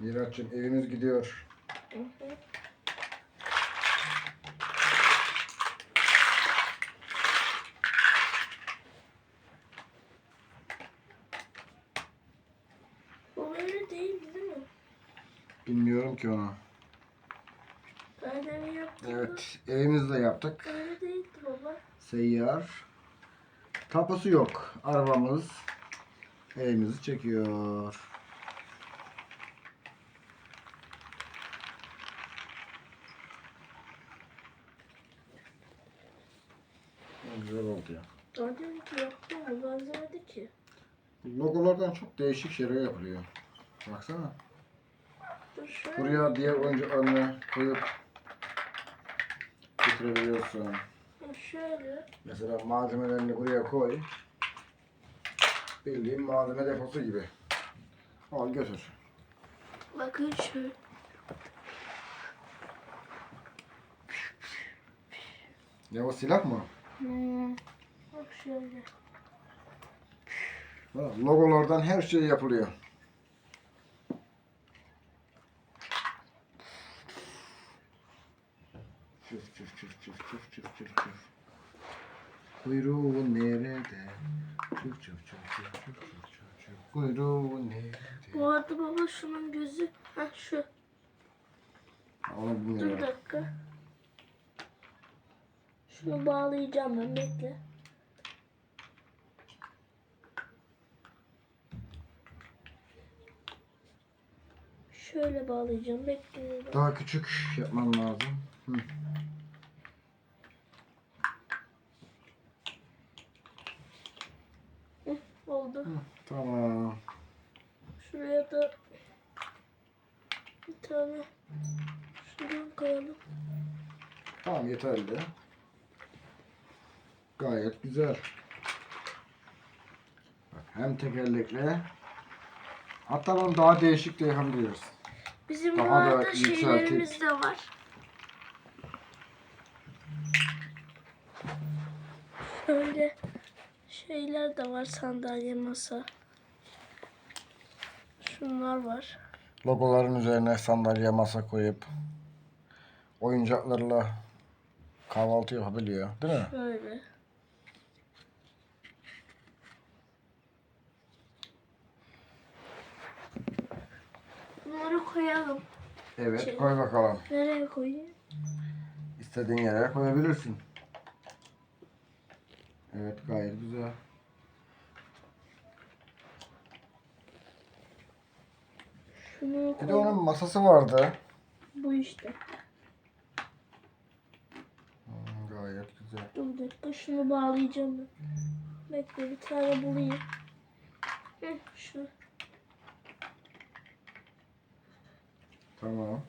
Miraç'cığım evimiz gidiyor. Hı hı. Bu böyle değildi değil mi? Bilmiyorum ki de mi yaptım? Evet evimizde yaptık. Öyle değildi baba. Seyyar. Tapusu yok. Arabamız evimizi çekiyor. Güzel oldu ya. Daha ki yaptım mı? Benzemedi ki. Logolardan çok değişik şeyler yapılıyor. Baksana. Dur şöyle. Buraya diğer oyuncaklarını koyup getirebiliyorsun. Şöyle. Mesela malzemelerini buraya koy. Bildiğin malzeme deposu gibi. Al götür. Bakın şöyle. Ne o silah mı? Hmm. Bak şöyle. Logolardan her şey yapılıyor. Çüf çüf çüf çüf çüf çüf çüf çüf. Kuyruğun nerede? Çüf çüf çüf çüf çüf çüf çüf çüf. Kuyruğun nerede? Bu arada baba şunun gözü. Ha şu. Onu Dur bir bilmiyorum. dakika. Şunu bağlayacağım ben bekle. Şöyle bağlayacağım bekle. Daha küçük yapman lazım. Hı. Hı, oldu. Hı, Tamam. Şuraya da bir tane şuradan koyalım. Tamam yeterli. Gayet güzel. Bak, hem tekerlekli hatta bunu daha değişik de yapabiliriz. Bizim Daha bu da şeylerimiz de var. Şöyle şeyler de var sandalye masa. Şunlar var. Logoların üzerine sandalye masa koyup oyuncaklarla kahvaltı yapabiliyor. Değil mi? Şöyle. Bunları koyalım. Evet Şey- koy bakalım. Nereye koyayım? İstediğin yere koyabilirsin. Evet gayet güzel. Şunu Bir de koy. onun masası vardı. Bu işte. Hmm, gayet güzel. Dur bir dakika şunu bağlayacağım ben. Bekle bir tane bulayım. Heh, şu. Tamam.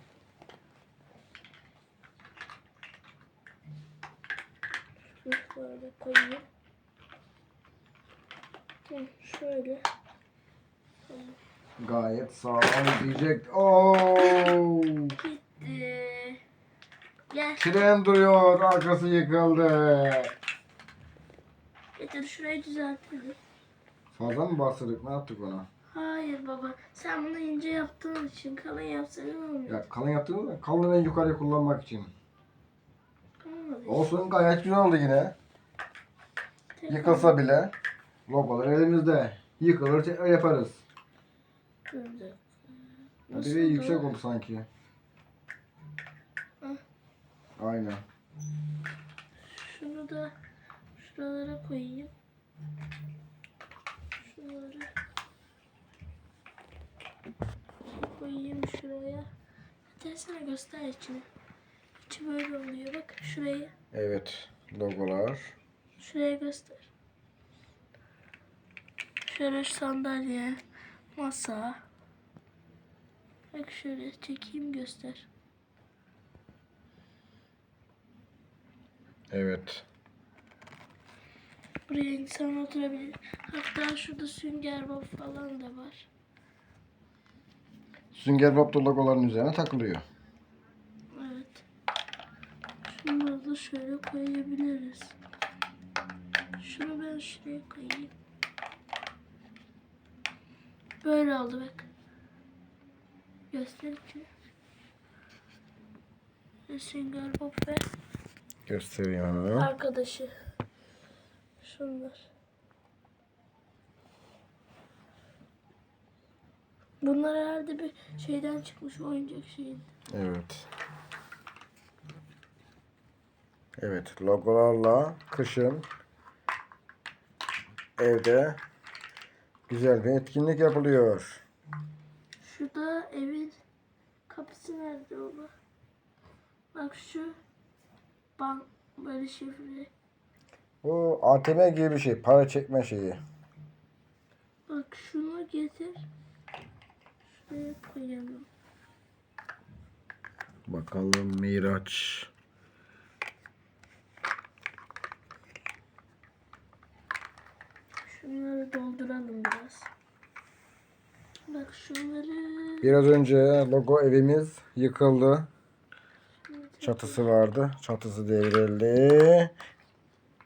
Şunu böyle koyayım. Şöyle. Gayet sağlam diyecek. Oo! Gitti. Gel. Tren duruyor, arkası yıkıldı. Getir şurayı düzeltelim. Fazla mı bastırdık? Ne yaptık ona? Hayır baba. Sen bunu ince yaptığın için kalın yapsaydın olmuyor. Ya kalın yaptığımız da kalın en yukarıya kullanmak için. Olmadı. Olsun gayet güzel oldu yine. Tekrar- Yıkılsa bile logolar elimizde. Yıkılır tekrar yaparız. Ya Nasıl Biri yüksek oldu sanki. Hı. Aynen. Şunu da şuralara koyayım. Şunları koyayım şuraya. Tersine göster içini. İçi böyle oluyor. Bak şurayı. Evet. Logolar. Şuraya göster. Şöyle sandalye, masa. Bak şöyle çekeyim göster. Evet. Buraya insan oturabilir. Hatta şurada sünger bob falan da var. Sünger Bob da logoların üzerine takılıyor. Evet. Şunları da şöyle koyabiliriz. Şunu ben şuraya koyayım. Böyle oldu bak. Göster ki. Sünger Bob ve Göstereyim hemen. arkadaşı. Şunlar. Bunlar herhalde bir şeyden çıkmış oyuncak şeyin. Evet. Evet, logolarla kışın evde güzel bir etkinlik yapılıyor. Şurada evin kapısı nerede ola? Bak şu bank böyle şifre. Bu ATM gibi bir şey, para çekme şeyi. Bak şunu getir. Koyalım. Bakalım Miraç. Şunları dolduralım biraz. Bak şunları Biraz önce logo evimiz yıkıldı. Çatısı vardı. Çatısı devrildi.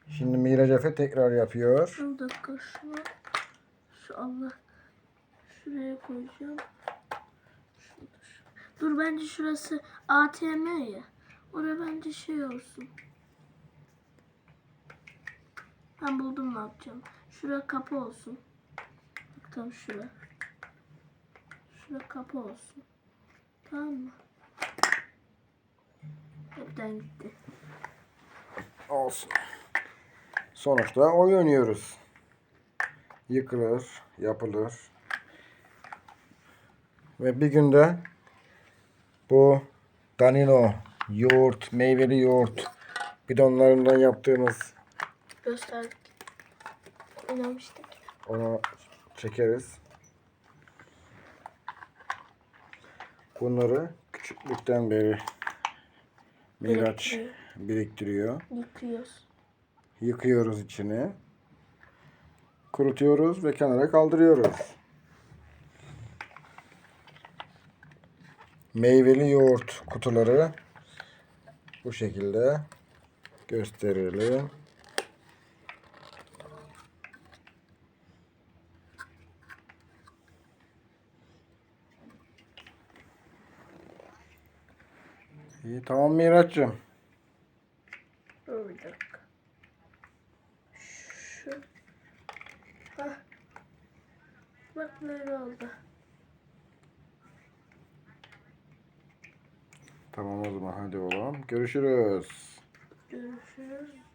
Şimdi Miraç Efe tekrar yapıyor. bir dakika şunu şu Allah şuraya koyacağım. Dur bence şurası ATM ya. Orada bence şey olsun. Ben buldum ne yapacağım. Şura kapı olsun. Bak tam şura. Şura kapı olsun. Tamam mı? Hepten gitti. Olsun. Sonuçta oyun oynuyoruz. Yıkılır, yapılır. Ve bir günde bu Danino yoğurt, meyveli yoğurt bidonlarından yaptığımız Gösterdik. Oynamıştık. onu çekeriz. Bunları küçüklükten beri Miraç Biriktiriyor. biriktiriyor. Yıkıyoruz. Yıkıyoruz içini. Kurutuyoruz ve kenara kaldırıyoruz. Meyveli yoğurt kutuları bu şekilde gösterelim. İyi tamam Miraç'cığım. Dur. Şu. Hah. Bak böyle oldu. Tamam o zaman hadi oğlum. Görüşürüz. Görüşürüz.